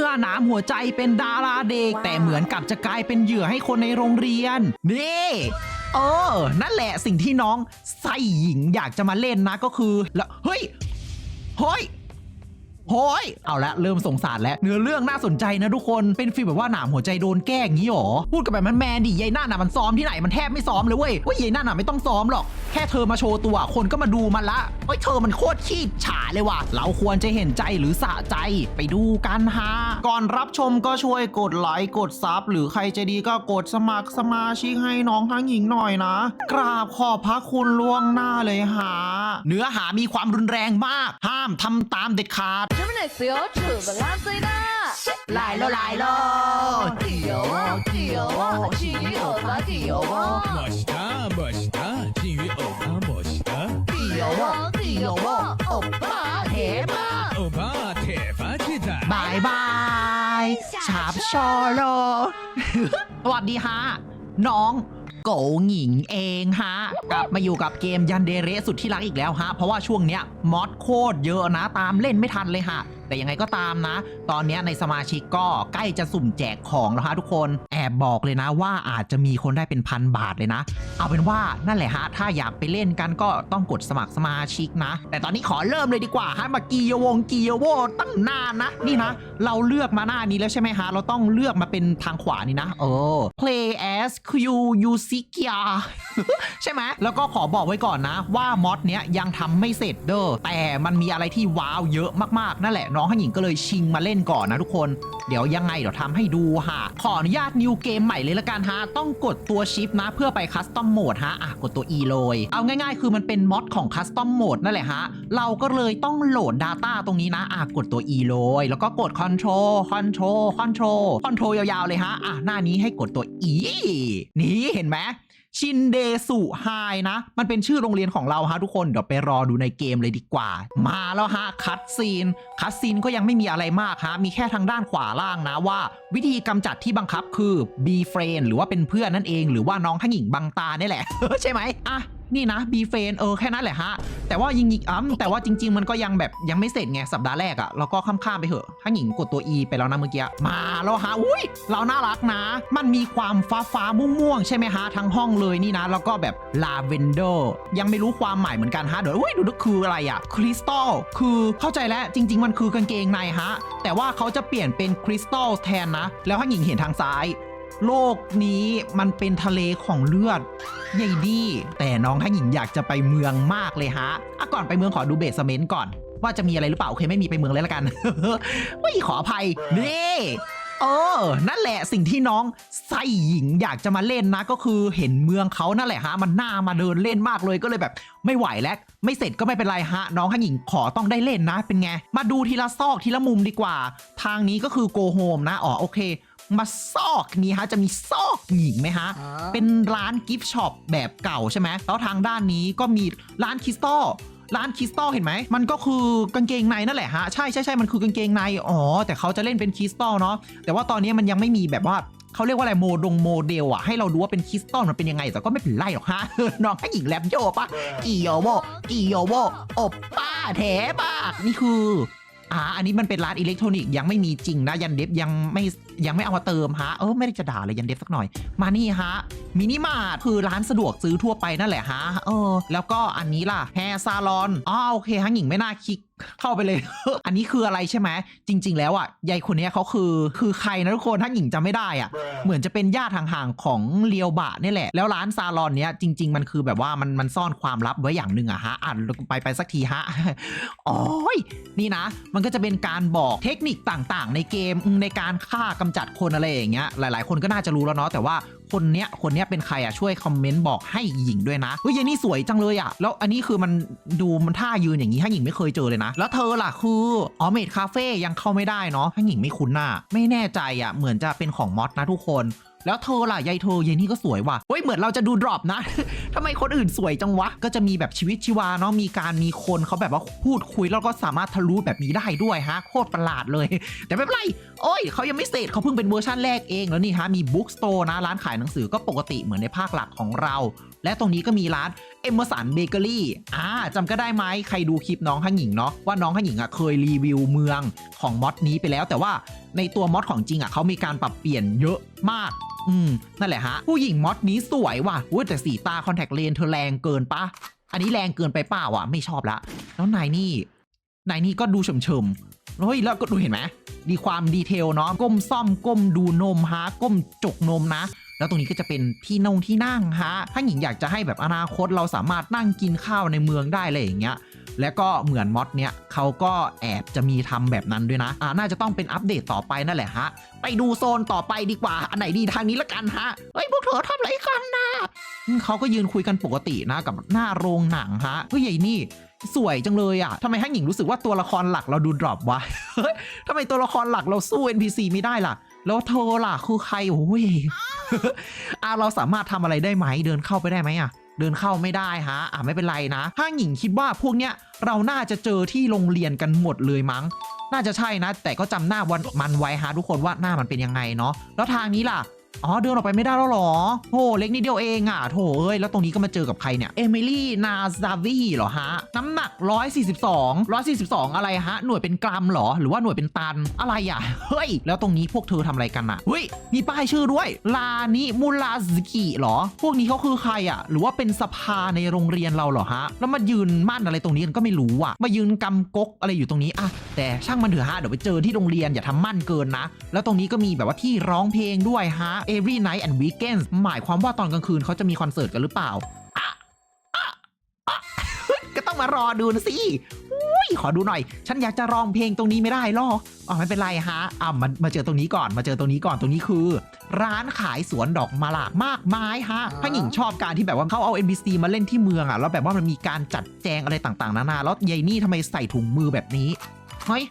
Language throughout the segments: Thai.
มื่อหนามหัวใจเป็นดาราเด็ก แต่เหมือนกับจะกลายเป็นเหยื่อให้คนในโรงเรียน นี่เออ นั่นแหละสิ่งที่น้องไส้หญิงอยากจะมาเล่นนะก็คือแล้วเฮ้ยเฮ้ย โฮ้ยเอาละเริ่มสงสารแล้วเนื้อเรื่องน่าสนใจนะทุกคนเป็นฟีลแบบว่าหนามหัวใจโดนแกล้งงี้หรอพูดกับแบบมันแมนดิยายหนั่นน่ะมันซ้อมที่ไหนมันแทบไม่ซ้อมเลยเว้ยว่ายายหนั่นน่ะไม่ต้องซ้อมหรอก แค่เธอมาโชว์ตัวคนก็มาดูมันละเฮ้ยเธอมันโคตรขี้ฉาเลยว่ะเราควรจะเห็นใจหรือสะใจไปดูกันฮะก่อนรับชมก็ช่วยกดไลค์กดซับหรือใครจะดีก็กดสมัครสมาชิกให้น้องทั้งหญิงหน่อยนะ กราบขอบพระคุณล่วงหน้าเลยฮะเนื้อหามีความรุนแรงมาก ห้ามทำตามเด็ดขาด这边的所有土不浪碎的，来喽来喽，地油哦地油哦，金鱼欧巴地油哦，莫西达莫西达，金鱼欧巴莫西达，地油哦地油哦，欧巴铁巴，欧巴铁巴记得，拜拜，插不下喽，สวัสดีค่ะน้อง โกหญิงเองฮะ กลับมาอยู่กับเกมยันเดเรสุดที่รักอีกแล้วฮะ เพราะว่าช่วงเนี้ยมอดโคตรเยอะนะตามเล่นไม่ทันเลยฮะ แต่ยังไงก็ตามนะ ตอนนี้ในสมาชิกก็ใกล้จะสุ่มแจกของแล้วฮะทุกคน แอบบอกเลยนะว่าอาจจะมีคนได้เป็นพันบาทเลยนะ เอาเป็นว่านั่นแหละฮะ ถ้าอยากไปเล่นกันก็ต้องกดสมัครสมาชิกนะ แต่ตอนนี้ขอเริ่มเลยดีกว่าฮะมากีโยวงกีโยโวตั้งนานนะ นี่นะ เราเลือกมาหน้านี้แล้วใช่ไหมฮะ เราต้องเลือกมาเป็นทางขวานี่นะ เออ play as Q U S I K Y A ใช่ไหมแล้วก็ขอบอกไว้ก่อนนะ ว่ามอดเนี้ยยังทำไม่เสร็จเด้อแต่มันมีอะไรที่ว้าวเยอะมากๆนั่นแหละน้้องข้างหญิงก็เลยชิงมาเล่นก่อนนะทุกคน เดี๋ยวยังไงเดี๋ยวทำให้ดูฮะ ขออนุญาตนิวเกมใหม่เลยละกันฮะ ต้องกดตัวชิปนะเพื่อไปคัสตอมโหมดฮะ อะ กดตัว E เลย เอาง่ายๆ คือมันเป็นมอดของคัสตอมโหมดนั่นแหละฮะ เราก็เลยต้องโหลด Data ตรงนี้นะ อะ กดตัว E เลย แล้วก็กด Control Control Control Control ยาวๆเลยฮะ อะ หน้านี้ให้กดตัว E นี่เห็นไหม ชินเดสุไฮนะ มันเป็นชื่อโรงเรียนของเราฮะทุกคน เดี๋ยวไปรอดูในเกมเลยดีกว่า มาแล้วฮะคัตซีน คัตซีนก็ยังไม่มีอะไรมากฮะ มีแค่ทางด้านขวาล่างนะว่า วิธีกำจัดที่บังคับคือ B friend หรือว่าเป็นเพื่อนนั่นเอง หรือว่าน้องข้างหญิงบังตานี่แหละ ใช่ไหมอะ นี่นะ B friend เออแค่นั้นแหละฮะ แต่ว่ายิงๆอ้ำแต่ว่าจริง ๆ มันก็ยังแบบยังไม่เสร็จไงสัปดาห์แรกอะเราก็ข้ามๆไปเถอะข้าหญิงกดตัว E ไปแล้วนะเมื่อกี้มาแล้วฮะอุ้ยเราน่ารักนะ มันมีความฟ้าฟ้าๆม่วงๆใช่ไหมฮะทั้งห้องเลยนี่นะ แล้วก็แบบลาเวนเดอร์ยังไม่รู้ความหมายเหมือนกันฮะเดี๋ยวอุ้ยดูดูคืออะไรอะคริสตัลคือเข้าใจแล้วจริง ๆ มันคือกางเกงในฮะแต่ว่าเขาจะเปลี่ยนเป็นคริสตัลแทนนะ แล้วข้าหญิงเห็นทางซ้าย โลกนี้มันเป็นทะเลของเลือดใหญ่ดี แต่น้องท่านหญิงอยากจะไปเมืองมากเลยฮะอะก่อนไปเมืองขอดูเบสเมนต์ก่อน ว่าจะมีอะไรหรือเปล่า โอเค ไม่มีไปเมืองเลยละกันไม่ขออภัยนี่เออ นั่นแหละสิ่งที่น้องไส้หญิงอยากจะมาเล่นนะ ก็คือเห็นเมืองเขานั่นแหละฮะ มันน่ามาเดินเล่นมากเลยก็เลยแบบ ไม่ไหวแล้ว ไม่เสร็จก็ไม่เป็นไรฮะ น้องข้างหญิงขอต้องได้เล่นนะ เป็นไง มาดูทีละซอกทีละมุมดีกว่า ทางนี้ก็คือ go home นะ อ๋อโอเค มาซอกนี้ฮะจะมีซอกหญิงไหมฮะ เป็นร้านกิฟต์ช็อปแบบเก่าใช่ไหมแล้วทางด้านนี้ก็มีร้านคริสตัลร้านคริสตัลเห็นไหม มันก็คือกางเกงในนั่นแหละฮะ ใช่ใช่ใช่มันคือกางเกงใน อ๋อ แต่เขาจะเล่นเป็นคริสตัลเนาะ แต่ว่าตอนนี้มันยังไม่มีแบบว่าเขาเรียกว่าอะไรโมดงโมเดลอะให้เราดูว่าเป็นคริสตัลมันเป็นยังไง แต่ก็ไม่เป็นไรหรอกฮะ น้องให้หญิงแรปโยปะกี่โยโวกี่โยโวอบป้าแถปากนี่คือ อ่าอันนี้มันเป็นร้านอิเล็กทรอนิกส์ยังไม่มีจริงนะยันเดฟยังไม่ยังไม่เอามาเติมฮะเออไม่ได้จะด่าเลยยันเดฟสักหน่อย มานี่ฮะมินิมาร์ทคือร้านสะดวกซื้อทั่วไปนั่นแหละฮะเออ แล้วก็อันนี้ล่ะแฮร์ซาลอนอ๋อโอเคฮะหญิงไม่น่าคิก เข้าไปเลย อันนี้คืออะไรใช่ไหมจริง ๆ แล้วอะยายคนเนี้ยเขาคือ คือใครนะทุกคนถ้าหญิงจำไม่ได้อะ เหมือนจะเป็นญาติห่างๆของเลียวบะนี่แหละ แล้วร้านซาลอนเนี้ยจริง ๆ มันคือแบบว่ามันมันซ่อนความลับไว้อย่างหนึ่งอะฮะอ่านไปไปสักทีฮะอ๋อยนี่นะ มันก็จะเป็นการบอกเทคนิคต่างๆ ในเกมอืมในการฆ่ากำจัดคนอะไรอย่างเงี้ยหลาย ๆ คนก็น่าจะรู้แล้วเนาะแต่ว่า คนเนี้ยคนเนี้ยเป็นใครอะช่วยคอมเมนต์บอกให้หญิงด้วยนะเฮ้ยยายนี่สวยจังเลยอะแล้วอันนี้คือมันดูมันท่ายืนอย่างนี้ให้หญิงไม่เคยเจอเลยนะ แล้วเธอล่ะคืออ๋อเมดคาเฟ่ยังเข้าไม่ได้เนาะให้หญิงไม่คุ้นหน้าไม่แน่ใจอะเหมือนจะเป็นของมอสนะทุกคนแล้วเธอล่ะยายเธอยายนี่ก็สวยว่ะเฮ้ยเหมือนเราจะดูดรอปนะทำไมคนอื่นสวยจังวะ ก็จะมีแบบชีวิตชีวาเนาะมีการมีคนเขาแบบว่าพูดคุยแล้วก็สามารถทะลุแบบนี้ได้ด้วยฮะโคตรประหลาดเลย แต่ไม่เป็นไรโอ้ยเขายังไม่เสร็จเขาเพิ่งเป็นเวอร์ชันแรกเองแล้วนี่ฮะมีบุ๊กสโตร์นะร้านขายหนังสือก็ปกติเหมือนในภาคหลักของเรา และตรงนี้ก็มีร้านเอมเมอร์สันเบเกอรี่อ่าจำก็ได้ไหมใครดูคลิปน้องฮั่งหญิงเนาะว่าน้องฮั่งหญิงอะเคยรีวิวเมืองของมอดนี้ไปแล้ว แต่ว่าในตัวมอดของจริงอะเขามีการปรับเปลี่ยนเยอะมาก อืม นั่นแหละฮะ ผู้หญิงมอดนี้สวยว่ะอุ้ยแต่สีตาคอนแทคเลนเธอแรงเกินปะ อันนี้แรงเกินไปเปล่าอะ ไม่ชอบละ แล้วนายนี่นายนี่ก็ดูเฉมๆเฮ้ยแล้วก็ดูเห็นไหมดีความดีเทลเนาะก้มซ่อมก้มดูนมฮะก้มจกนมนะ แล้วตรงนี้ก็จะเป็นที่นงที่นั่งฮะถ้าหญิงอยากจะให้แบบอนาคตเราสามารถนั่งกินข้าวในเมืองได้อะไรอย่างเงี้ย แล้วก็เหมือนมอดเนี้ยเขาก็แอบจะมีทำแบบนั้นด้วยนะอ่าน่าจะต้องเป็นอัปเดตต่อไปนั่นแหละฮะ ไปดูโซนต่อไปดีกว่า อันไหนดีทางนี้ละกันฮะ เฮ้ยพวกเธอทำอะไรกันนะเขาก็ยืนคุยกันปกตินะกับหน้าโรงหนังฮะเฮ้ยใหญ่นี่สวยจังเลยอะทำไมให้หญิงรู้สึกว่าตัวละครหลักเราดูดรอปวะเฮ้ยทำไมตัวละครหลักเราสู้ NPC ไม่ได้ล่ะ แล้วเธอล่ะคือใครโอ้ยอะเราสามารถทำอะไรได้ไหมเดินเข้าไปได้ไหมอะ เดินเข้าไม่ได้ฮะอะไม่เป็นไรนะถ้าหญิงคิดว่าพวกเนี้ยเราน่าจะเจอที่โรงเรียนกันหมดเลยมั้ง น่าจะใช่นะ แต่ก็จำหน้าวันมันไว้ฮะทุกคนว่าหน้ามันเป็นยังไงเนาะแล้วทางนี้ล่ะ อ๋อเดินออกไปไม่ได้แล้วหรอโหเล็กนิดเดียวเองอะโถเอ้ยแล้วตรงนี้ก็มาเจอกับใครเนี่ยเอมิลี่นาซาวีเหรอฮะน้ำหนัก 142 142 อะไรฮะหน่วยเป็นกรัมเหรอหรือว่าหน่วยเป็นตันอะไรอะเฮ้ยแล้วตรงนี้พวกเธอทำอะไรกันอะเฮ้ยมีป้ายชื่อด้วยลานิมูลาสกิเหรอ พวกนี้เขาคือใครอะหรือว่าเป็นสภาในโรงเรียนเราเหรอฮะแล้วมายืนมั่นอะไรตรงนี้กันก็ไม่รู้อะมายืนกำกกอะไรอยู่ตรงนี้อะแต่ช่างมันเถอะฮะเดี๋ยวไปเจอที่โรงเรียนอย่าทำมั่นเกินนะ แล้วตรงนี้ก็มีแบบว่าที่ร้องเพลงด้วยฮะ Every Night and Weekends หมายความว่าตอนกลางคืนเขาจะมีคอนเสิร์ตกันหรือเปล่าอะอะอะก็ต้องมารอดูนะสิอุ้ยขอดูหน่อย ฉันอยากจะร้องเพลงตรงนี้ไม่ได้หรออ๋อไม่เป็นไรฮะอะมามาเจอตรงนี้ก่อน มาเจอตรงนี้ก่อน ตรงนี้คือ ร้านขายสวนดอกมะลากมากมายฮะถ้าหญิงชอบการที่แบบว่าเขาเอา NPC มาเล่นที่เมืองอะ แล้วแบบว่ามันมีการจัดแจงอะไรต่างๆ นานา แล้วยายนี่ทำไมใส่ถุงมือแบบนี้ เฮ้ย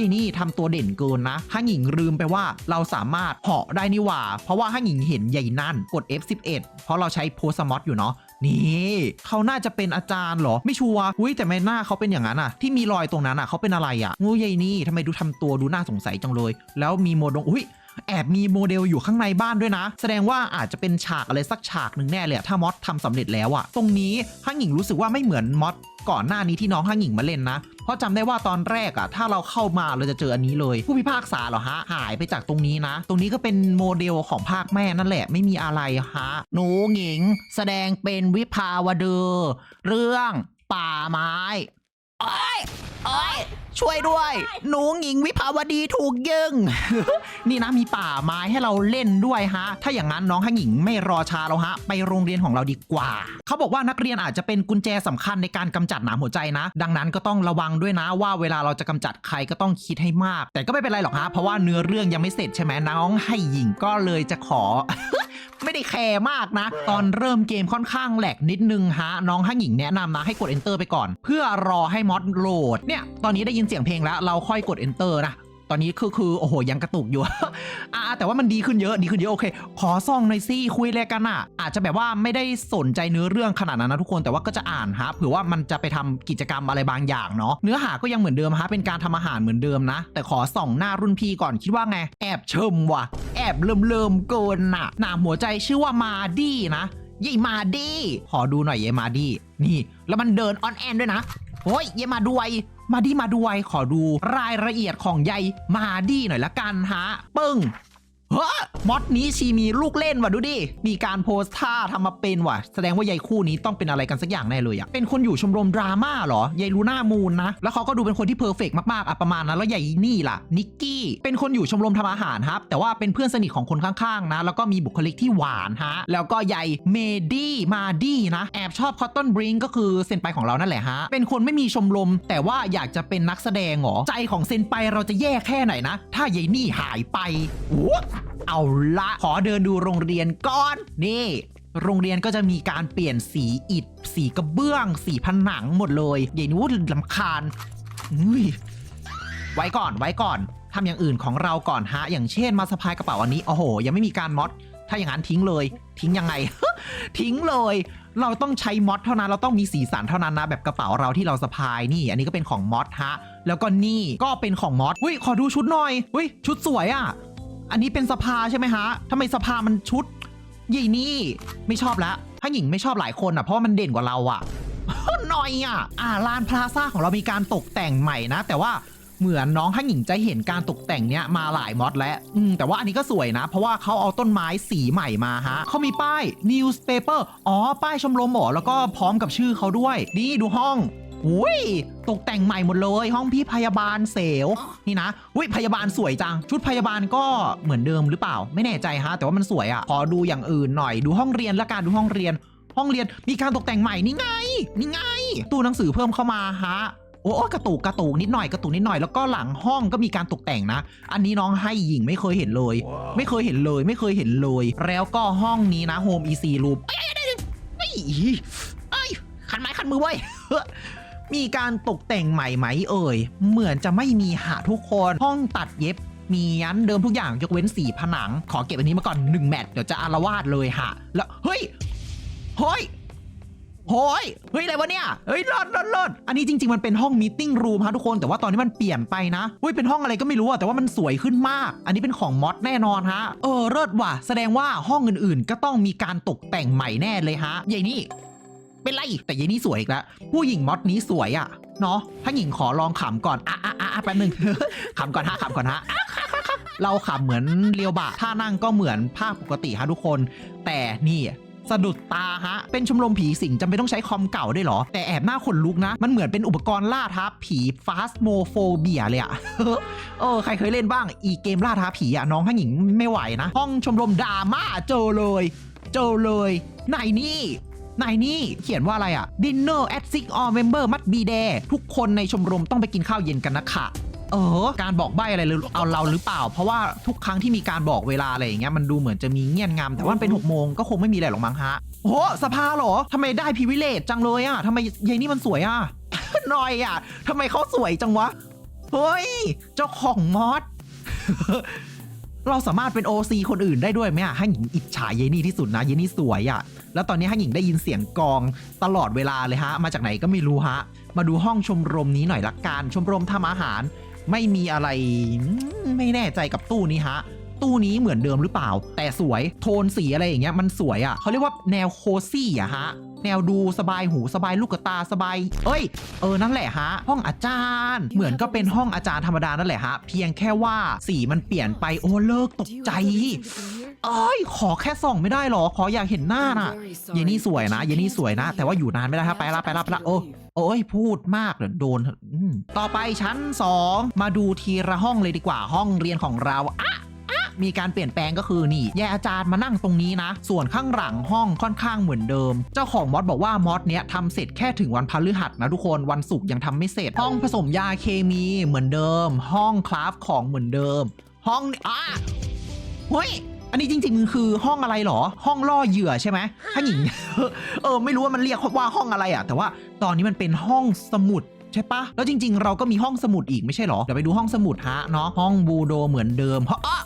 ยี่นี่ทำตัวเด่นเกินนะฮั่งหญิงลืมไปว่าเราสามารถเหาะได้นี่หว่า เพราะว่าฮั่งหญิงเห็นใหญ่นั่นกด F11 เพราะเราใช้โพสมอตอยู่เนาะนี่เขาน่าจะเป็นอาจารย์เหรอ ไม่ชัวร์อุ้ยแต่ไม่น่าเขาเป็นอย่างนั้นอะที่มีรอยตรงนั้นอะเขาเป็นอะไรอะงูใหญ่นี่ทำไมดูทำตัวดูน่าสงสัยจังเลย แล้วมีโมดงอุ้ยแอบมีโมเดลอยู่ข้างในบ้านด้วยนะ แสดงว่าอาจจะเป็นฉากอะไรสักฉากหนึ่งแน่เลยอะถ้ามอดทำสำเร็จแล้วอะตรงนี้ฮั่งหญิงรู้สึกว่าไม่เหมือนมอด ก่อนหน้านี้ที่น้องฮั่งหญิงมาเล่นนะ เพราะจำได้ว่าตอนแรกอะถ้าเราเข้ามาเราจะเจออันนี้เลย ผู้พิพากษาเหรอฮะหายไปจากตรงนี้นะ ตรงนี้ก็เป็นโมเดลของภาคแม่นั่นแหละไม่มีอะไรฮะหนูหญิง แสดงเป็นวิภาวดีเรื่องป่าไม้ โอ้ยโอ้ยช่วยด้วย หนูหญิงวิภาวดีถูกยิงนี่นะมีป่าไม้ให้เราเล่นด้วยฮะ ถ้าอย่างนั้นน้องฮังหญิงไม่รอช้าแล้วฮะ ไปโรงเรียนของเราดีกว่า เขาบอกว่านักเรียนอาจจะเป็นกุญแจสำคัญในการกำจัดหนามหัวใจนะ ดังนั้นก็ต้องระวังด้วยนะว่าเวลาเราจะกำจัดใครก็ต้องคิดให้มาก แต่ก็ไม่เป็นไรหรอกฮะ เพราะว่าเนื้อเรื่องยังไม่เสร็จใช่ไหมน้องให้หญิงก็เลยจะขอไม่ได้แคร์มากนะ ตอนเริ่มเกมค่อนข้างแหลกนิดนึงฮะ น้องฮั่งหญิงแนะนำนะให้กด enter ไปก่อน เพื่อรอให้มอดโหลดเนี่ยตอนนี้ได้ยินเสียงเพลงแล้ว เราค่อยกด enter นะตอนนี้คือคือโอ้โหยังกระตุกอยู่ อ่าแต่ว่ามันดีขึ้นเยอะดีขึ้นเยอะโอเค ขอซ่องหน่อยสิคุยอะไรกันอะ อาจจะแบบว่าไม่ได้สนใจเนื้อเรื่องขนาดนั้นนะทุกคนแต่ว่าก็จะอ่านฮะเผื่อว่ามันจะไปทำกิจกรรมอะไรบางอย่างเนาะเนื้อหาก็ยังเหมือนเดิมฮะเป็นการทำอาหารเหมือนเดิมนะ แต่ขอส่องหน้ารุ่นพี่ก่อนคิดว่าไง แอบเชิมว่ะ แอบเลิมเลิมเกินน่ะหนามหัวใจชื่อว่ามาดี้นะยายมาดี้ขอดูหน่อยยายมาดี้นี่ แล้วมันเดินออนแอนด้วยนะ โอ้ยเยายมาด้วยมาดีมาด้วยขอดูรายละเอียดของใยมาดีหน่อยละกันฮะ ปึ้ง เฮ้มอดนี้ชีมีลูกเล่นว่ะดูดิ มีการโพสท่าทำมาเป็นว่ะ แสดงว่ายายคู่นี้ต้องเป็นอะไรกันสักอย่างแน่เลยอะเป็นคนอยู่ชมรมดราม่าเหรอยายลูน่ามูนนะ แล้วเขาก็ดูเป็นคนที่เพอร์เฟกมากๆอะประมาณนั้นแล้วยายนี่ล่ะนิกกี้ เป็นคนอยู่ชมรมทำอาหารครับ แต่ว่าเป็นเพื่อนสนิทของคนข้างๆนะ แล้วก็มีบุคลิกที่หวานฮะ แล้วก็ยายเมดี้มาดี้นะ แอบชอบคอตตอนบริงก็คือเซนไปของเรานั่นแหละฮะ เป็นคนไม่มีชมรม แต่ว่าอยากจะเป็นนักแสดงเหรอ ใจของเซนไปเราจะแย่แค่ไหนนะ ถ้ายายนี่หายไปโอ้เอาละขอเดินดูโรงเรียนก่อนนี่โรงเรียนก็จะมีการเปลี่ยนสีอิฐ สีกระเบื้อง สีผนังหมดเลยยายนู้นลำคาญอุ้ยไว้ก่อนไว้ก่อนทำอย่างอื่นของเราก่อนฮะ อย่างเช่นมาสะพายกระเป๋าอันนี้ โอ้โห ยังไม่มีการมอดถ้าอย่างนั้นทิ้งเลย ทิ้งยังไง ทิ้งเลย เราต้องใช้มอดเท่านั้น เราต้องมีสีสันเท่านั้นนะ แบบกระเป๋าเราที่เราสะพายนี่ อันนี้ก็เป็นของมอดฮะ แล้วก็นี่ก็เป็นของมอดอุ้ยขอดูชุดหน่อยอุ้ยชุดสวยอะ่ะ อันนี้เป็นสภาใช่ไหมฮะทำไมสภามันชุดใหญ่นี่ ไม่ชอบแล้วถ้าหญิงไม่ชอบหลายคนอะ เพราะว่ามันเด่นกว่าเราอะหน่อยอะ อ่าลานพลาซ่าของเรามีการตกแต่งใหม่นะ แต่ว่าเหมือนน้องฮั่งหญิงจะเห็นการตกแต่งเนี้ยมาหลายมอดแล้ว อืมแต่ว่าอันนี้ก็สวยนะ เพราะว่าเขาเอาต้นไม้สีใหม่มาฮะ เขามีป้าย newspaper อ๋อ ป้ายชมรมหมอแล้วก็พร้อมกับชื่อเขาด้วย นี่ดูห้อง อุ้ยตกแต่งใหม่หมดเลย ห้องพี่พยาบาลเสวนี่นะอุ้ยพยาบาลสวยจัง ชุดพยาบาลก็เหมือนเดิมหรือเปล่า ไม่แน่ใจฮะ แต่ว่ามันสวยอะ่ะ ขอดูอย่างอื่นหน่อย ดูห้องเรียนละกัน ดูห้องเรียน ห้องเรียน มีการตกแต่งใหม่นี่ไง นี่ไง ตู้หนังสือเพิ่มเข้ามาฮะโอ้โอ้กระตุกกระตุกนิดหน่อยกระตุกนิดหน่อยแล้วก็หลังห้องก็มีการตกแต่งนะ อันนี้น้องให้หญิงไม่เคยเห็นเลย ไม่เคยเห็นเลย ไม่เคยเห็นเลย แล้วก็ห้องนี้นะโฮมอีซีรูมเอ้ยเอ้ยเอ้ยเอ้ยเอ้ยขันไม้ขันมือไว้ย มีการตกแต่งใหม่ไหมเอ่ย เหมือนจะไม่มีหาทุกคน ห้องตัดเย็บมียันเดิมทุกอย่างยกเว้นสีผนัง ขอเก็บอันนี้มาก่อน1แมตช์เดี๋ยวจะอารวาสเลยฮะ แล้วเฮ้ยเฮ้ยโฮ้ยเฮ้ยอะไรวะเนี่ย เฮ้ยเลิศเลิศเลิศอันนี้จริง ๆ มันเป็นห้องมีติ้งรูมฮะทุกคน แต่ว่าตอนนี้มันเปลี่ยนไปนะเฮ้ยเป็นห้องอะไรก็ไม่รู้อะแต่ว่ามันสวยขึ้นมาก อันนี้เป็นของมอดแน่นอนฮะ เออเลิศว่ะ แสดงว่าห้องอื่นๆ ก็ต้องมีการตกแต่งใหม่แน่เลยฮะใหญ่นี่ เป็นไรแต่ยายนี่สวยอีกแล้วผู้หญิงมอดนี้สวยอะเนาะถ้าหญิงขอลองขำก่อนอะอะอะอะแป๊บนึง ขำก่อนฮะขำก่อนฮะเราขำเหมือนเรียวบะท่านั่งก็เหมือนภาพปกติฮะทุกคน แต่นี่สะดุดตาฮะ เป็นชมรมผีสิงจำเป็นต้องใช้คอมเก่าด้วยเหรอ แต่แอบหน้าขนลุกนะ มันเหมือนเป็นอุปกรณ์ล่าท้าผีฟาสโมโฟเบียเลยอะเออ ใครเคยเล่นบ้าง อีเกมล่าท้าผีอะน้องข้างหญิงไม่ไหวนะ ห้องชมรมดราม่าเจอเลย เจอเลย ไหนนี่ ไหนนี่เขียนว่าอะไรอะ dinner at six all member must be there ทุกคนในชมรมต้องไปกินข้าวเย็นกันนะคะเออ การบอกใบอะไรหรือเอาเราหรือเปล่า เพราะว่าทุกครั้งที่มีการบอกเวลาอะไรอย่างเงี้ยมันดูเหมือนจะมีเงียนงำแต่ว่ามันเป็น6กโมงก็คงไม่มีอะไรหรอกมั้งฮะโอ้โหสภาเหรอทำไมได้พิวิเลตจังเลยอะทำไมยายนี่มันสวยอะนอยอะทำไมเขาสวยจังวะ เฮ้ย เจ้าของมอส เราสามารถเป็น OC คนอื่นได้ด้วยไหมอะให้หญิงอิจฉาเยนี่ที่สุดนะเยนี่สวยอะ แล้วตอนนี้ให้หญิงได้ยินเสียงกองตลอดเวลาเลยฮะ มาจากไหนก็ไม่รู้ฮะ มาดูห้องชมรมนี้หน่อยละกัน ชมรมทำอาหาร ไม่มีอะไรไม่แน่ใจกับตู้นี้ฮะ ตู้นี้เหมือนเดิมหรือเปล่า แต่สวยโทนสีอะไรอย่างเงี้ยมันสวยอะ่ะเขาเรียกว่าแนวโคซี่อะฮะ แนวดูสบายหูสบายลูกตาสบาย เอ้ย เออนั่นแหละฮะ ห้องอาจารย์ เหมือนก็เป็นห้องอาจารย์ธรรมดานั่นแหละฮะ เพียงแค่ว่าสีมันเปลี่ยนไปโอ้เลิกตกใจเอ้ย ขอแค่ส่องไม่ได้หรอ ขออยากเห็นหน้าน่ะ เยนี่สวยนะ เยนี่สวยนะ แต่ว่าอยู่นานไม่ได้ครับไปละไปละไปละโอ้โอ้ยพูดมากเดี๋ยวโดนต่อไปชั้น 2 มาดูทีละห้องเลยดีกว่าห้องเรียนของเราอะ มีการเปลี่ยนแปลงก็คือนี่แยอาจารย์มานั่งตรงนี้นะ ส่วนข้างหลังห้องค่อนข้างเหมือนเดิม เจ้าของมอสบอกว่ามอสเนี้ยทำเสร็จแค่ถึงวันพฤหัสนะทุกคนวันศุกร์ยังทำไม่เสร็จ ห้องผสมยาเคมีเหมือนเดิม ห้องคราฟของเหมือนเดิม ห้องอะเฮ้ยอันนี้จริงๆมันคือห้องอะไรหรอ ห้องล่อเหยื่อใช่ไหมถ้าหญิงเออไม่รู้ว่ามันเรียกว่าห้องอะไรอะ แต่ว่าตอนนี้มันเป็นห้องสมุดใช่ปะแล้วจริง ๆ เราก็มีห้องสมุดอีกไม่ใช่หรอ เดี๋ยวไปดูห้องสมุดฮะเนาะห้องบูโดเหมือนเดิมเพราะอะ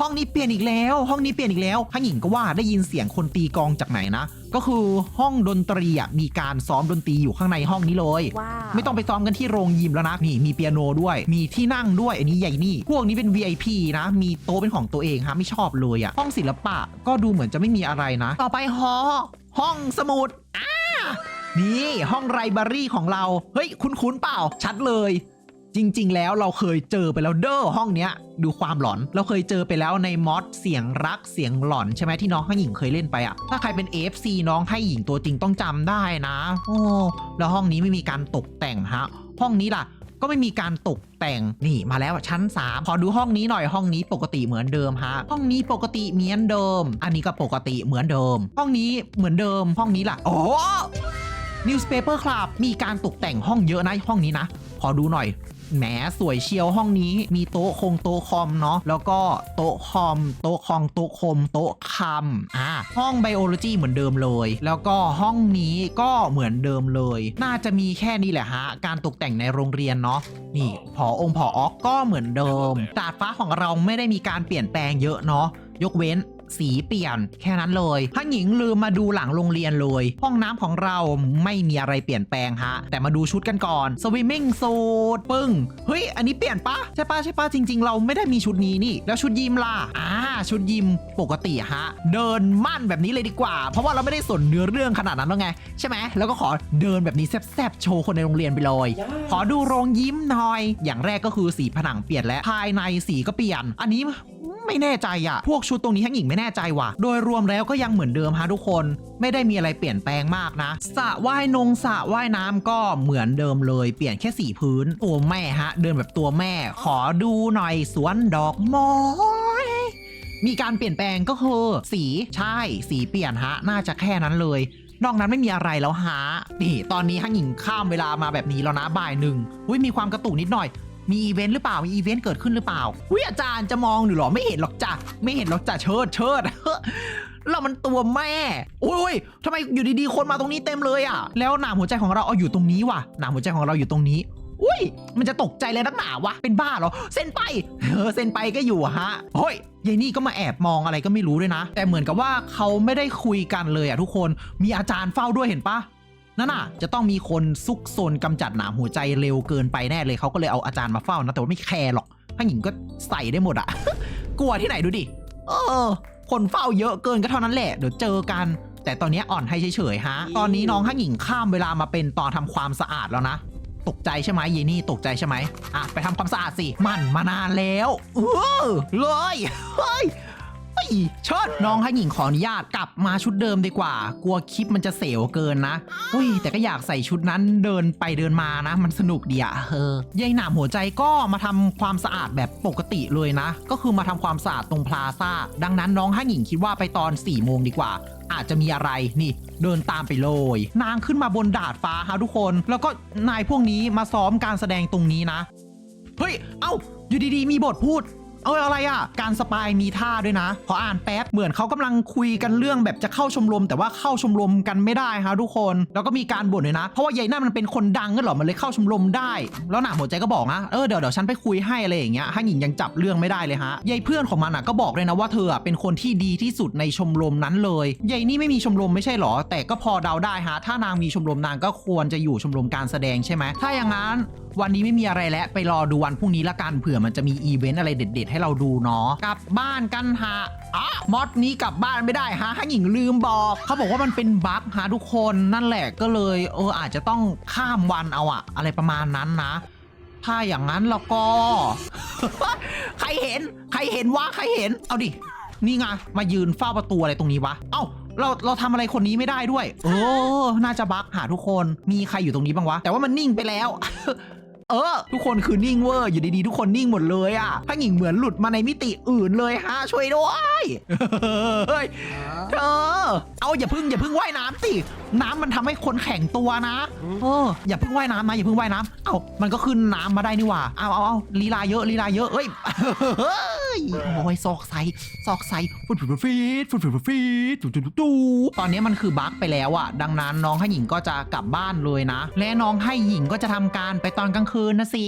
ห้องนี้เปลี่ยนอีกแล้ว ห้องนี้เปลี่ยนอีกแล้วถ้าหญิงก็ว่าได้ยินเสียงคนตีกลองจากไหนนะ ก็คือห้องดนตรีอะมีการซ้อมดนตรีอยู่ข้างในห้องนี้เลยว้าวไม่ต้องไปซ้อมกันที่โรงยิมแล้วนะนี่มีเปียโนด้วย มีที่นั่งด้วยอันนี้ใหญ่นี่ พวกนี้เป็น VIP นะ มีโต๊ะเป็นของตัวเองฮะไม่ชอบเลยอะห้องศิลปะก็ดูเหมือนจะไม่มีอะไรนะ ต่อไปหอห้องสมุดอ่านี่ห้องไรบรารี่ของเรา เฮ้ย คุ้นๆเปล่า ชัดเลย จริง ๆ แล้วเราเคยเจอไปแล้วเด้อห้องเนี้ย ดูความหลอน เราเคยเจอไปแล้วในมอดเสียงรักเสียงหลอนใช่ไหมที่น้องให้หญิงเคยเล่นไปอะถ้าใครเป็น AFC น้องให้หญิงตัวจริงต้องจำได้นะโอ้แล้วห้องนี้ไม่มีการตกแต่งฮะ ห้องนี้ล่ะก็ไม่มีการตกแต่งนี่มาแล้วชั้น 3 ขอดูห้องนี้หน่อยห้องนี้ปกติเหมือนเดิมฮะ ห้องนี้ปกติเหมือนเดิม อันนี้ก็ปกติเหมือนเดิม ห้องนี้เหมือนเดิม ห้องนี้ล่ะ โอ้ Newspaper Club มีการตกแต่งห้องเยอะนะห้องนี้นะ ขอดูหน่อย แหมสวยเชียวห้องนี้ มีโต๊ะคงโต๊ะคอมเนาะแล้วก็โต๊ะคอม โต๊ะคองโต๊ะคม โต๊ะคำอ่าห้องไบโอโลจีเหมือนเดิมเลย แล้วก็ห้องนี้ก็เหมือนเดิมเลย น่าจะมีแค่นี้แหละฮะ การตกแต่งในโรงเรียนเนาะนี่ผอองค์ผอออกก็เหมือนเดิมดาดฟ้าของเราไม่ได้มีการเปลี่ยนแปลงเยอะเนาะยกเว้น สีเปลี่ยน แค่นั้นเลยฮั่งหญิงลืมมาดูหลังโรงเรียนเลย ห้องน้ำของเราไม่มีอะไรเปลี่ยนแปลงฮะ แต่มาดูชุดกันก่อนสวิมมิ่งสูทปึ้งเฮ้ย อันนี้เปลี่ยนปะใช่ปะใช่ปะจริง ๆ เราไม่ได้มีชุดนี้นี่ แล้วชุดยิมล่ะอ่าชุดยิมปกติฮะ เดินมั่นแบบนี้เลยดีกว่า เพราะว่าเราไม่ได้สนเนื้อเรื่องขนาดนั้นแล้วไง ใช่ไหมแล้วก็ขอเดินแบบนี้แซบๆโชว์คนในโรงเรียนไปเลย ขอดูโรงยิ้มหน่อย อย่างแรกก็คือสีผนังเปลี่ยนและภายในสีก็เปลี่ยน อันนี้ ไม่แน่ใจอะพวกชุดตรงนี้ทั้งหญิงไม่แน่ใจว่ะ โดยรวมแล้วก็ยังเหมือนเดิมฮะทุกคน ไม่ได้มีอะไรเปลี่ยนแปลงมากนะสระว่ายนงสระว่ายน้ำก็เหมือนเดิมเลย เปลี่ยนแค่สีพื้นตัวแม่ฮะ เดินแบบตัวแม่ ขอดูหน่อยสวนดอกไม้มีการเปลี่ยนแปลงก็คือสีใช่สีเปลี่ยนฮะ น่าจะแค่นั้นเลย นอกนั้นไม่มีอะไรแล้วฮะนี่ตอนนี้ฮั่งหญิงข้ามเวลามาแบบนี้แล้วนะบ่ายหนึ่งอุ้ยมีความกระตุกนิดหน่อย มีอีเวนต์หรือเปล่า มีอีเวนต์เกิดขึ้นหรือเปล่า อุ้ยอาจารย์จะมองหรือหรอ ไม่เห็นหรอกจ้ะ ไม่เห็นหรอกจ้ะเชิดเชิดเรามันตัวแม่อุ้ยทำไมอยู่ดีๆ คนมาตรงนี้เต็มเลยอะ แล้วหนามหัวใจของเราเอาอยู่ตรงนี้ว่ะ หนามหัวใจของเราอยู่ตรงนี้ อุ้ย มันจะตกใจเลยนักหนาวะ เป็นบ้าเหรอ เส้นไป เออ เส้นไปก็อยู่ฮะเฮ้ยยายนี่ก็มาแอบมองอะไรก็ไม่รู้ด้วยนะ แต่เหมือนกับว่าเขาไม่ได้คุยกันเลยอะทุกคน มีอาจารย์เฝ้าด้วยเห็นปะ นั่นน่ะจะต้องมีคนซุกซนกำจัดหนามหัวใจเร็วเกินไปแน่เลยเขาก็เลยเอาอาจารย์มาเฝ้านะแต่ว่าไม่แคร์หรอกถ้าหญิงก็ใส่ได้หมดอะกลัวที่ไหนดูดิ เออ คนเฝ้าเยอะเกินก็เท่านั้นแหละ เดี๋ยวเจอกัน แต่ตอนนี้อ่อนให้เฉยๆฮะ ตอนนี้น้องฮั่งหญิงข้ามเวลามาเป็นตอนทำความสะอาดแล้วนะ ตกใจใช่ไหมเยนี่ตกใจใช่ไหมอะไปทำความสะอาดสิ มันมานานแล้วเออเลยเฮ้ย ยเชิดน้องให้หญิงขออนุญาตกลับมาชุดเดิมดีกว่า กลัวคลิปมันจะเสียวเกินนะเฮ้ยแต่ก็อยากใส่ชุดนั้นเดินไปเดินมานะ มันสนุกดีอะเออยายหนามหัวใจก็มาทำความสะอาดแบบปกติเลยนะ ก็คือมาทำความสะอาดตรงพลาซ่า ดังนั้นน้องให้หญิงคิดว่าไปตอน4ี่โมงดีกว่าอาจจะมีอะไรนี่ เดินตามไปเลย นางขึ้นมาบนดาดฟ้าฮะทุกคน แล้วก็นายพวกนี้มาซ้อมการแสดงตรงนี้นะ เฮ้ย เอ้า อยู่ดีๆ มีบทพูด เอ้ยอะไรอะ การสปายมีท่าด้วยนะขออ่านแป๊บเหมือนเขากำลังคุยกันเรื่องแบบจะเข้าชมรม แต่ว่าเข้าชมรมกันไม่ได้ฮะทุกคน แล้วก็มีการบ่นด้วยนะ เพราะว่าใหญ่นั่นมันเป็นคนดังกันเหรอมันเลยเข้าชมรมได้ แล้วหนาหัวใจก็บอกนะเออเดี๋ยวเดี๋ยวฉันไปคุยให้อะไรอย่างเงี้ยให้หญิงยังจับเรื่องไม่ได้เลยฮะยายเพื่อนของมันอะก็บอกเลยนะว่าเธออะเป็นคนที่ดีที่สุดในชมรมนั้นเลยยายนี่ไม่มีชมรมไม่ใช่หรอ แต่ก็พอเดาได้ฮะถ้านางมีชมรมนางก็ควรจะอยู่ชมรมการแสดงใช่ไหมถ้าอย่างนั้น วันนี้ไม่มีอะไรแล้วไปรอดูวันพรุ่งนี้ละกันเผื่อมันจะมีอีเวนต์อะไรเด็ด ๆ ให้เราดูเนาะกลับบ้านกันฮะอะมอดนี้กลับบ้านไม่ได้ฮะให้หญิงลืมบอกเขาบอกว่ามันเป็นบั๊กฮะทุกคนนั่นแหละก็เลยเอออาจจะต้องข้ามวันเอาอะอะไรประมาณนั้นนะ ถ้าอย่างนั้นเราก็ ใครเห็น ใครเห็นวะใครเห็น เอาดินี่ไงมายืนเฝ้าประตูอะไรตรงนี้วะ เอ้าเราเราทำอะไรคนนี้ไม่ได้ด้วยเออน่าจะบั๊กหาทุกคน มีใครอยู่ตรงนี้บ้างวะ แต่ว่ามันนิ่งไปแล้ว เออ ทุกคนคือนิ่งเวอร์อยู่ดีๆ ทุกคนนิ่งหมดเลยอะถ้าหญิงเหมือนหลุดมาในมิติอื่นเลยฮะช่วยด้วยเฮ้ยเธอเอาอย่าพึ่งอย่าพึ่งว่ายน้ำสิ น้ำมันทำให้คนแข็งตัวนะเอออย่าพึ่งว่ายน้ำนะอย่าพึ่งว่ายน้ำเอามันก็ขึ้นน้ำมาได้นี่หว่าเอาเอาเอาลีลาเยอะลีลาเยอะเอ้ยเฮ้ยโอ้ยซอกไซซอกไซฟุดฟุดฟุดฟีดฟุดฟุดฟุดฟีดตุ๊ตุ๊ตุ๊ตุ๊ตอนนี้มันคือบั๊กไปแล้วอะดังนั้นน้องให้หญิงก็จะกลับบ้านเลยนะ และน้องให้หญิงก็จะทำการไปตอนกลางคืนนะสิ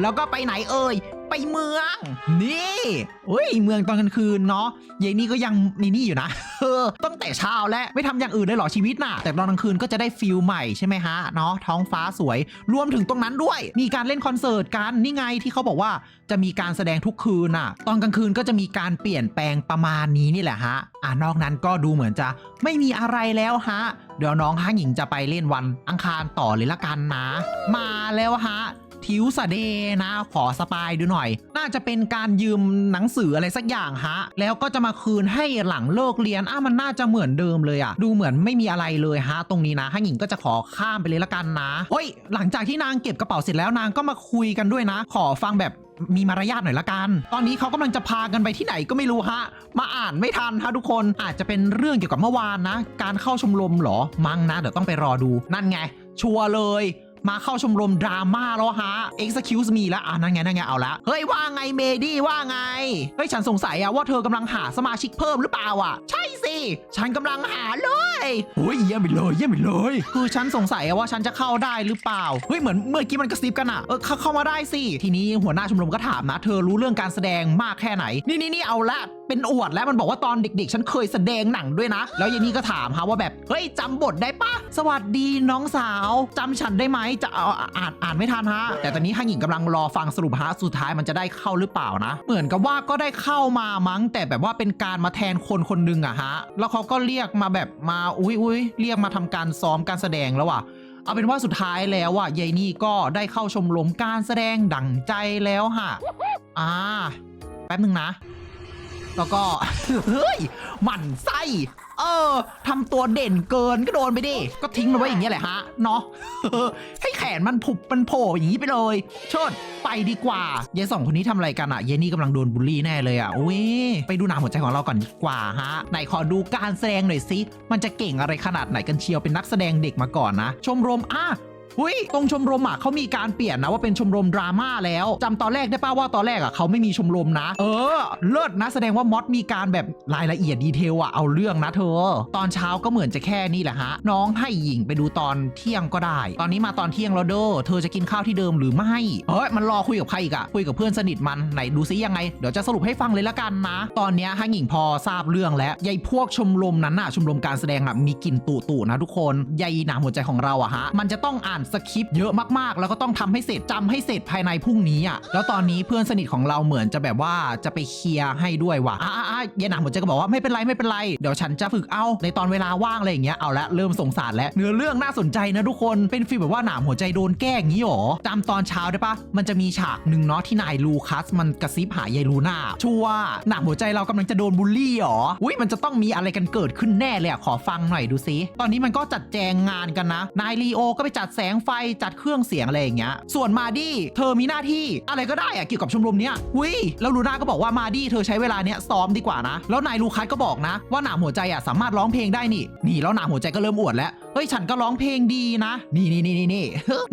แล้วก็ไปไหนเอ่ย ไปเมือง นี่เฮ้ยเมืองตอนกลางคืนเนาะยายนี่ก็ยังมีนี่อยู่นะเออตั้งแต่เช้าและไม่ทำอย่างอื่นเลยเหรอชีวิตน่ะแต่ตอนกลางคืนก็จะได้ฟิลใหม่ใช่ไหมฮะเนาะท้องฟ้าสวย รวมถึงตรงนั้นด้วย มีการเล่นคอนเสิร์ตกันนี่ไงที่เขาบอกว่าจะมีการแสดงทุกคืนอะตอนกลางคืนก็จะมีการเปลี่ยนแปลงประมาณนี้นี่แหละฮะอ่านอกนั้นก็ดูเหมือนจะไม่มีอะไรแล้วฮะ เดี๋ยวน้องฮังหญิงจะไปเล่นวันอังคารต่อเลยละกันนะ มาแล้วฮะ ทิวสเดนะ ขอสปายดูหน่อย น่าจะเป็นการยืมหนังสืออะไรสักอย่างฮะ แล้วก็จะมาคืนให้หลังเลิกเรียนอ้ามันน่าจะเหมือนเดิมเลยอะดูเหมือนไม่มีอะไรเลยฮะ ตรงนี้นะฮังหญิงก็จะขอข้ามไปเลยละกันนะเฮ้ย หลังจากที่นางเก็บกระเป๋าเสร็จแล้วนางก็มาคุยกันด้วยนะ ขอฟังแบบมีมารยาทหน่อยละกัน ตอนนี้เขากำลังจะพากันไปที่ไหนก็ไม่รู้ฮะ มาอ่านไม่ทันฮะทุกคน อาจจะเป็นเรื่องเกี่ยวกับเมื่อวานนะ การเข้าชมรมหรอ มั้งนะ เดี๋ยวต้องไปรอดู นั่นไง ชัวร์เลย มาเข้าชมรมดราม่าแล้วฮะ excuse me แล้วอ่านั่นไงนั่นไงเอาละเฮ้ยว่าไงเมดี้ว่าไงเฮ้ยฉันสงสัยอะว่าเธอกำลังหาสมาชิกเพิ่มหรือเปล่าอะใช่สิฉันกำลังหาเลยโอ้ยเยี่ยมไปเลยเยี่ยมไปเลยคือฉันสงสัยว่าฉันจะเข้าได้หรือเปล่าเฮ้ยเหมือนเมื่อกี้มันกระซิบกันอะเออเข้าเข้ามาได้สิทีนี้หัวหน้าชมรมก็ถามนะ เธอรู้เรื่องการแสดงมากแค่ไหน นี่นี่นี่เอาละเป็นอวดแล้วมันบอกว่าตอนเด็ก ๆ ฉันเคยแสดงหนังด้วยนะ แล้วยายนี่ก็ถามฮะว่าแบบเฮ้ยจำบทได้ปะสวัสดีน้องสาวจำฉันได้ไหมจะเอาอ่านอ่านไม่ทันฮะ แต่ตอนนี้ฮังหญิงกำลังรอฟังสรุปฮะสุดท้ายมันจะได้เข้าหรือเปล่านะ เหมือนกับว่าก็ได้เข้ามามั้ง แต่แบบว่าเป็นการมาแทนคนคนหนึ่งอะฮะ แล้วเขาก็เรียกมาแบบมาอุ้ยอุ้ยเรียกมาทำการซ้อมการแสดงแล้วอะเอาเป็นว่าสุดท้ายแล้วอะยายนี่ก็ได้เข้าชมรมการแสดงดั่งใจแล้วฮะอ่าแป๊บนึงนะ แล้วก็ เฮ้ยหมั่นไส้เออทำตัวเด่นเกินก็โดนไปดิ ก็ทิ้งมันไว้อย่างเงี้ยแหละฮะ เนาะ ให้แขนมันผุบมันโผล่อย่างนี้ไปเลยเชิดไปดีกว่ายายสองคนนี้ทำอะไรกันอะเยนี่กำลังโดนบูลลี่แน่เลยอะอุ้ยไปดูหนังหัวใจของเราก่อนดีกว่าฮะ ไหนขอดูการแสดงหน่อยสิ มันจะเก่งอะไรขนาดไหนกันเชียวเป็นนักแสดงเด็กมาก่อนนะ ชมรมอะ หุยตรงชมรมอะเขามีการเปลี่ยนนะว่าเป็นชมรมดราม่าแล้วจำตอนแรกได้ป่าว่าตอนแรกอะเขาไม่มีชมรมนะ เออ เลิศนะแสดงว่ามอสมีการแบบรายละเอียดดีเทลอะเอาเรื่องนะเธอ ตอนเช้าก็เหมือนจะแค่นี้แหละฮะ น้องให้หญิงไปดูตอนเที่ยงก็ได้ ตอนนี้มาตอนเที่ยงแล้วเด้อเธอจะกินข้าวที่เดิมหรือไม่เฮ้ยมันรอคุยกับใครอีกอะคุยกับเพื่อนสนิทมันไหนดูซิยังไงเดี๋ยวจะสรุปให้ฟังเลยละกันนะ ตอนนี้ยฮังหญิงพอทราบเรื่องแล้วยายพวกชมรมนั้นน่ะชมรมการแสดงอะมีกลิ่นตุ่ๆนะทุกคนยายหนาหัวใจของเราอะฮะมันจะต้องอ่านสคริปต์เยอะมากๆ แล้วก็ต้องทำให้เสร็จจำให้เสร็จภายในพรุ่งนี้อะแล้วตอนนี้เพื่อนสนิทของเราเหมือนจะแบบว่าจะไปเคลียร์ให้ด้วยว่ะอะอะอะยายหนาหัวใจก็บอกว่าไม่เป็นไรไม่เป็นไรเดี๋ยวฉันจะฝึกเอาในตอนเวลาว่างอะไรอย่างเงี้ยเอาละเริ่มสงสารแล้วเนื้อเรื่องน่าสนใจนะทุกคนเป็นฟีลแบบว่าหนามหัวใจโดนแกล้งงี้หรอจำตอนเช้าได้ปะมันจะมีฉากหนึ่งเนาะที่นายลูคัสมันกระซิบหายายลูน่าชัวร์หนามหัวใจเรากำลังจะโดนบูลลี่หรออุ้ยมันจะต้องมีอะไรกันเกิดขึ้นแน่เลยอะขอฟังหน่อยดูซิตอนนี้มันก็จัดแจงงานกันนะ นายลีโอก็ไปจัดแสงไฟจัดเครื่องเสียงอะไรอย่างเงี้ย ส่วนมาดี้เธอมีหน้าที่อะไรก็ได้อะเกี่ยวกับชมรมเนี้ยอุ้ยแล้วลูน่าก็บอกว่ามาดี้เธอใช้เวลาเนี้ยซ้อมดีกว่านะ แล้วนายลูคัสก็บอกนะ ว่าหนามหัวใจอะสามารถร้องเพลงได้นี่นี่แล้วหนามหัวใจก็เริ่มอวดแล้วเฮ้ยฉันก็ร้องเพลงดีนะ นี่นี่นี่นี่นี่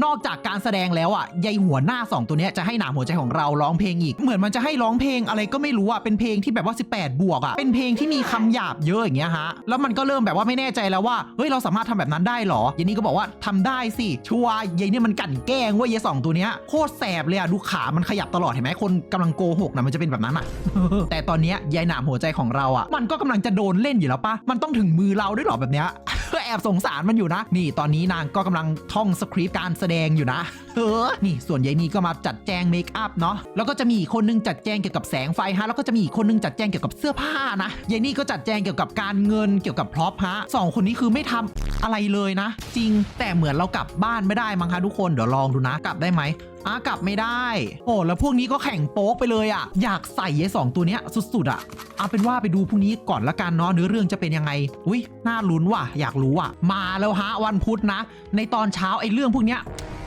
นอกจากการแสดงแล้วอะยายหัวหน้า 2 ตัวเนี้ยจะให้หนามหัวใจของเราร้องเพลงอีก เหมือนมันจะให้ร้องเพลงอะไรก็ไม่รู้อะเป็นเพลงที่แบบว่า 18 บวกอะเป็นเพลงที่มีคำหยาบเยอะอย่างเงี้ยฮะแล้วมันก็เริ่มแบบว่าไม่แน่ใจแล้วว่าเฮ้ยเราสามารถทำแบบนั้นได้หรอยายนี่ก็บอกว่าทำได้สิชวร์ยายเนี่ยมันกั่นแกล้งเว่ายายสองตัวเนี้ยโคตรแสบเลยอะดูขามันขยับตลอดเห็นไหมคนกำลังโกหกนะมันจะเป็นแบบนั้นอะ แต่ตอนเนี้ยยายหนามหัวใจของเราอะมันก็กำลังจะโดนเล่นอยู่แล้วปะมันต้องถึงมือเราด้วยเหรอแบบเนี้ย แอบสงสารมันอยู่นะ นี่ตอนนี้นางก็กำลังท่องสคริปต์การแสดงอยู่นะเออนี่ส่วนยายนี่ก็มาจัดแจงเมคอัพเนาะแล้วก็จะมีอีกคนนึงจัดแจงเกี่ยวกับแสงไฟฮะแล้วก็จะมีอีกคนนึงจัดแจงเกี่ยวกับเสื้อผ้านะยายนี่ก็จัดแจงเกี่ยวกับการเงินเกี่ยวกับพร็อพฮะสองคนนี้คือไม่ทำอะไรเลยนะ จริงแต่เหมือนเรากลับบ้านไม่ได้มั้งคะทุกคนเดี๋ยวลองดูนะกลับได้ไหมอะกลับไม่ได้ โอ้แล้วพวกนี้ก็แข่งโป๊กไปเลยอะอยากใส่ยายสองตัวเนี้ยสุดๆอะเอาเป็นว่าไปดูพรุ่งนี้ก่อนละกันเนาะเนื้อเรื่องจะเป็นยังไง อุ้ยน่าลุ้นว่ะ อยากรู้ว่ะ มาแล้วฮะวันพุธนะ ในตอนเช้าไอ้เรื่องพวกเนี้ย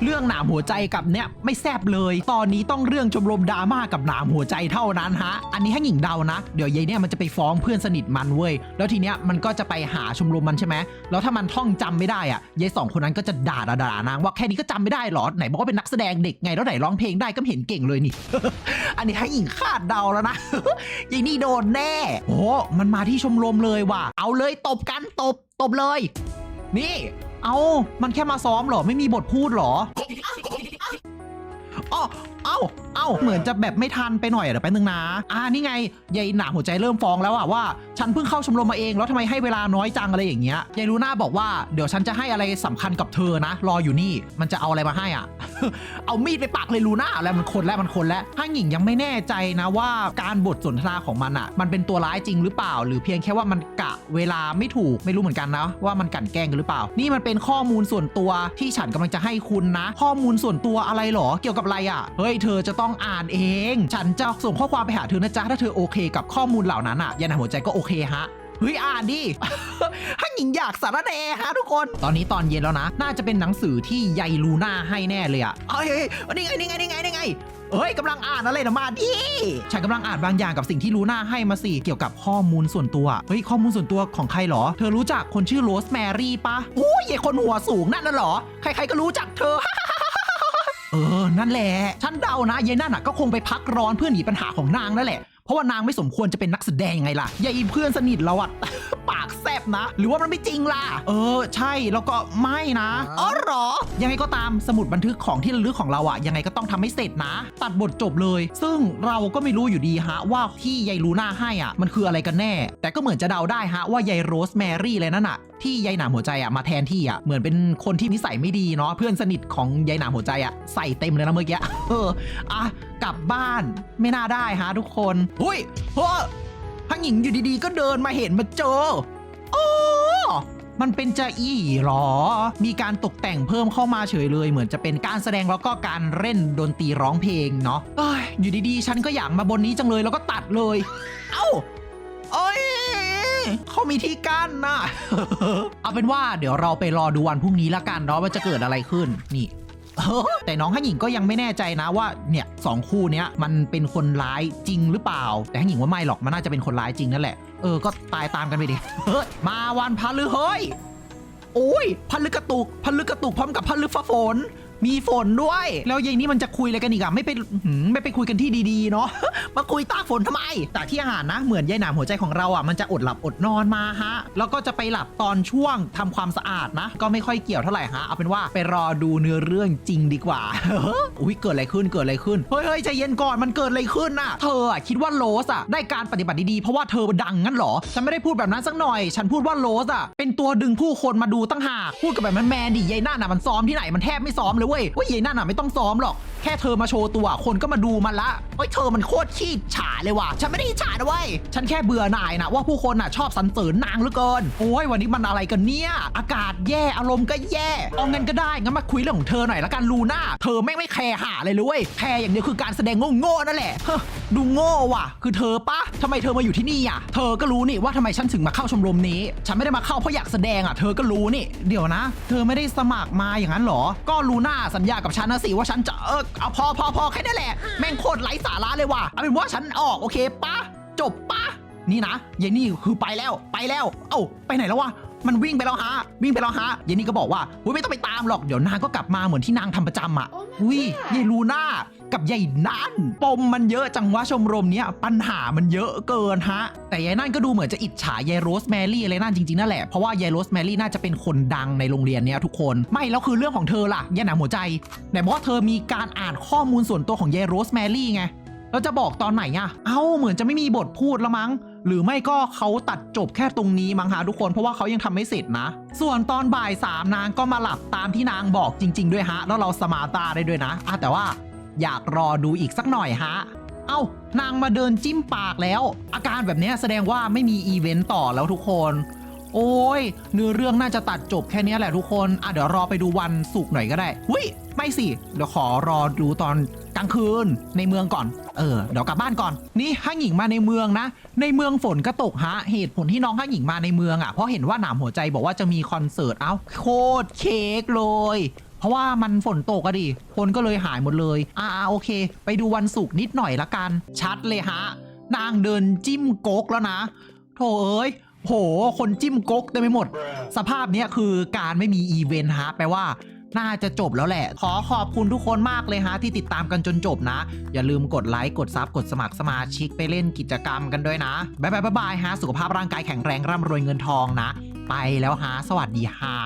เรื่องหนามหัวใจกับเนี้ยไม่แซบเลย ตอนนี้ต้องเรื่องชมรมดราม่ากับหนามหัวใจเท่านั้นฮะ อันนี้ให้หญิงเดานะ เดี๋ยวยายเนี่ยมันจะไปฟ้องเพื่อนสนิทมันเว้ย แล้วทีเนี้ยมันก็จะไปหาชมรมมันใช่ไหม แล้วถ้ามันท่องจำไม่ได้อะยายสองคนนั้นก็จะด่าด่านางว่าแค่นี้ก็จำไม่ได้หรอ ไหนบอกว่าเป็นนักแสดงเด็กไงแล้วไหนร้องเพลงได้ก็เห็นเก่งเลยนี่ อันนี้ให้หญิงคาดเดาแล้วนะยี่นี่โดนแน่ โอ้มันมาที่ชมรมเลยว่ะ เอาเลยตบกันตบตบเลย นี่ เอามันแค่มาซ้อมเหรอ ไม่มีบทพูดเหรอ อ้อเอ้าเอ้าเหมือนจะแบบไม่ทันไปหน่อยเดี๋ยวแป๊บนึงนะ อ่านี่ไงยายหนาหัวใจเริ่มฟ้องแล้วอะว่า ฉันเพิ่งเข้าชมรมมาเองแล้วทำไมให้เวลาน้อยจังอะไรอย่างเงี้ยยายลูน่าบอกว่าเดี๋ยวฉันจะให้อะไรสำคัญกับเธอนะ รออยู่นี่มันจะเอาอะไรมาให้อะ เอามีดไปปักเลยลูน่าแล้วมันคนแล้วมันคนแล้วห้างหญิงยังไม่แน่ใจนะว่าการบทสนทนาของมันอะมันเป็นตัวร้ายจริงหรือเปล่า หรือเพียงแค่ว่ามันกะเวลาไม่ถูกไม่รู้เหมือนกันนะว่ามันกันแกล้งกันหรือเปล่า นี่มันเป็นข้อมูลส่วนตัวที่ฉันกำลังจะให้คุณนะ ข้อมูลส่วนตัวอะไรหรอเกี่ยวกับอะไรอะ เฮ้ยเธอจะต้องอ่านเอง ฉันจะส่งข้อความไปหาเธอนะจ๊ะถ้าเธอโอเคกับข้อมูลเหล่านั้นอะยานาหัวใจก็โอเคฮะเฮ้ยอ่านดิฮันหญิงอยากสารแหนฮะทุกคน ตอนนี้ตอนเย็นแล้วนะ น่าจะเป็นหนังสือที่ยายลูน่าให้แน่เลยอะเอ้ยนี่ไงนี่ไงนี่ไงนี่ไงเอ้ยกำลังอ่านอะไรนะมาดิฉันกำลังอ่านบางอย่างกับสิ่งที่ลูน่าให้มาสิ เกี่ยวกับข้อมูลส่วนตัว เฮ้ยข้อมูลส่วนตัวของใครเหรอ เธอรู้จักคนชื่อโรสแมรี่ปะโอ้ยคนหัวสูงนั่นน่ะเหรอ ใครๆก็รู้จักเธอ เออ นั่นแหละ ฉันเดานะยายนั่นน่ะก็คงไปพักร้อนเพื่อหนีปัญหาของนางนั่นแหละ เพราะว่านางไม่สมควรจะเป็นนักแสดงยังไงล่ะยายเพื่อนสนิทเราอะ ปากแซบนะ หรือว่ามันไม่จริงล่ะ เออ ใช่แล้วก็ไม่นะอ๋อเหรอ ยังไงก็ตามสมุดบันทึกของที่ระลึกของเราอะยังไงก็ต้องทำให้เสร็จนะ ตัดบทจบเลย ซึ่งเราก็ไม่รู้อยู่ดีฮะว่าที่ยายลูน่าให้อะมันคืออะไรกันแน่ แต่ก็เหมือนจะเดาได้ฮะว่ายายโรสแมรี่เลยนั่นอะที่ยายหนามหัวใจอะมาแทนที่อะเหมือนเป็นคนที่นิสัยไม่ดีเนาะเพื่อนสนิทของยายหนามหัวใจอะใส่เต็มเลยนะเมื่อกี้เอออะกลับบ้านไม่น่าได้ฮะทุกคนหุ้ยเฮ้อฮังหญิงอยู่ดีๆ ก็เดินมาเห็นมาเจอโอ้มันเป็นจะอี้หรอ มีการตกแต่งเพิ่มเข้ามาเฉยเลย เหมือนจะเป็นการแสดงแล้วก็การเล่นดนตรีร้องเพลงเนาะอยอยู่ดีๆ ฉันก็อยากมาบนนี้จังเลยแล้วก็ตัดเลย เอ้าเอ้ยเขามีที่กั้นนะเอาเป็นว่าเดี๋ยวเราไปรอดูวันพรุ่งนี้ละกันเนาะว่าจะเกิดอะไรขึ้นนี่ เออแต่น้องฮันหญิงก็ยังไม่แน่ใจนะว่าเนี่ยสองคู่เนี้ยมันเป็นคนร้ายจริงหรือเปล่า แต่ฮันหญิงว่าไม่หรอกมันน่าจะเป็นคนร้ายจริงนั่นแหละเออก็ตายตามกันไปดิเฮ้ยมาวันพฤเฮ้ยโอ้ยพันลึกกระตุกพันลึกกระตุกพร้อมกับพันลึกฟ้าฝน มีฝนด้วย แล้วยายนี่มันจะคุยอะไรกันอีกอะไม่ไปหืมไม่ไปคุยกันที่ดีๆเนาะ มาคุยตากฝนทำไม แต่ที่อาหารนะเหมือนยายหนามหัวใจของเราอะมันจะอดหลับอดนอนมาฮะ แล้วก็จะไปหลับตอนช่วงทำความสะอาดนะ ก็ไม่ค่อยเกี่ยวเท่าไหร่ฮะ เอาเป็นว่าไปรอดูเนื้อเรื่องจริงดีกว่า อุ้ยเกิดอะไรขึ้นเกิดอะไรขึ้น เฮ้ยเฮ้ยใจเย็นก่อนมันเกิดอะไรขึ้นน่ะ เธออะคิดว่าโรสอะได้การปฏิบัติดีๆเพราะว่าเธอดังงั้นเหรอ ฉันไม่ได้พูดแบบนั้นสักหน่อย ฉันพูดว่าโรสอะเป็นตัวดึงผู้คนมาดูตั้งหาก พูดกับแบบแมนๆดิยายนั่นอะมันซ้อมที่ไหนมันแทบไม่ซ้อมเลยเว้ยว่าเยายนั่นอะไม่ต้องซ้อมหรอก แค่เธอมาโชว์ตัวคนก็มาดูมันละเฮ้ยเธอมันโคตรขี้ฉาเลยว่ะ ฉันไม่ได้ฉานะเว้ย ฉันแค่เบื่อหน่ายนะว่าผู้คนน่ะชอบสรรเสริญนางเหลือเกิน โอ้ยวันนี้มันอะไรกันเนี่ย อากาศแย่อารมณ์ก็แย่ เอาเงินก็ได้งั้นมาคุยเรื่องของเธอหน่อยละกันลูน่า เธอไม่งไม่แคร์หาเลยเลยเว้ยแคร์อย่างเดียวคือการแสดงโง่ๆนั่นแหละเฮ้ดูโง่ว่ะ คือเธอปะทำไมเธอมาอยู่ที่นี่อะ เธอก็รู้นี่ว่าทำไมฉันถึงมาเข้าชมรมนี้ ฉันไม่ได้มาเข้าเพราะอยากแสดงอะ เธอก็รู้นี่ เดี๋ยวนะ เธอไม่ได้สมัครมาอย่างนั้นหรอ ก็ลูน่าสัญญากับฉันนะสิว่าฉันจะเออเอาพอพอพอแค่นั้นแหละ แม่งโคตรไร้สาระเลยว่ะเอาเป็นว่าฉันออกโอเคปะจบปะนี่นะเยนนี่คือไปแล้วไปแล้ว เอ้าไปไหนแล้ววะมันวิ่งไปแล้วฮะวิ่งไปแล้วฮะเยนนี่ก็บอกว่าอุ๊ยไม่ต้องไปตามหรอกเดี๋ยวนางก็กลับมาเหมือนที่นางทำประจำอะ Oh my อุ้ย God ยายลูน่า กับยายนั่นปมมันเยอะจังวะชมรมเนี้ยปัญหามันเยอะเกินฮะ แต่ยายนั่นก็ดูเหมือนจะอิจฉายายโรสแมรี่อะไรนั่นจริงๆนั่นแหละ เพราะว่ายายโรสแมรี่น่าจะเป็นคนดังในโรงเรียนเนี้ยทุกคนไม่แล้วคือเรื่องของเธอล่ะยายหนาหัวใจไหนบอกว่าเธอมีการอ่านข้อมูลส่วนตัวของยายโรสแมรี่ไงแล้วจะบอกตอนไหนอะเอ้าเหมือนจะไม่มีบทพูดละมั้ง หรือไม่ก็เขาตัดจบแค่ตรงนี้มั้งฮะทุกคนเพราะว่าเขายังทำไม่เสร็จนะ ส่วนตอนบ่ายสามนางก็มาหลับตามที่นางบอกจริง ๆ ด้วยฮะ แล้วเราสมาตาได้ด้วยนะอะแต่ว่า อยากรอดูอีกสักหน่อยฮะ เอ้านางมาเดินจิ้มปากแล้ว อาการแบบนี้แสดงว่าไม่มีอีเวนต์ต่อแล้วทุกคน โอ้ยเนื้อเรื่องน่าจะตัดจบแค่นี้แหละทุกคนอะเดี๋ยวรอไปดูวันศุกร์หน่อยก็ได้หุยไม่สิ เดี๋ยวขอรอดูตอนกลางคืนในเมืองก่อน เออ เดี๋ยวกลับบ้านก่อน นี่ห้างหญิงมาในเมืองนะ ในเมืองฝนก็ตกฮะ เหตุผลที่น้องห้างหญิงมาในเมืองอะ เพราะเห็นว่าหนามหัวใจบอกว่าจะมีคอนเสิร์ต เอ้า โคตรเค้กเลย เพราะว่ามันฝนตกอะดิคนก็เลยหายหมดเลย อ่าโอเค ไปดูวันศุกร์นิดหน่อยละกัน ชัดเลยฮะ นางเดินจิ้มก๊กแล้วนะโถเอ้ยโห คนจิ้มก๊กเต็มไปหมด สภาพเนี้ยคือการไม่มีอีเวนต์ฮะ แปลว่าน่าจะจบแล้วแหละ ขอขอบคุณทุกคนมากเลยฮะ ที่ติดตามกันจนจบนะ อย่าลืมกดไลค์ กดซับ กดสมัครสมาชิกไปเล่นกิจกรรมกันด้วยนะบายบายบายบายฮะ สุขภาพร่างกายแข็งแรงร่ำรวยเงินทองนะ ไปแล้วฮะ สวัสดีฮะ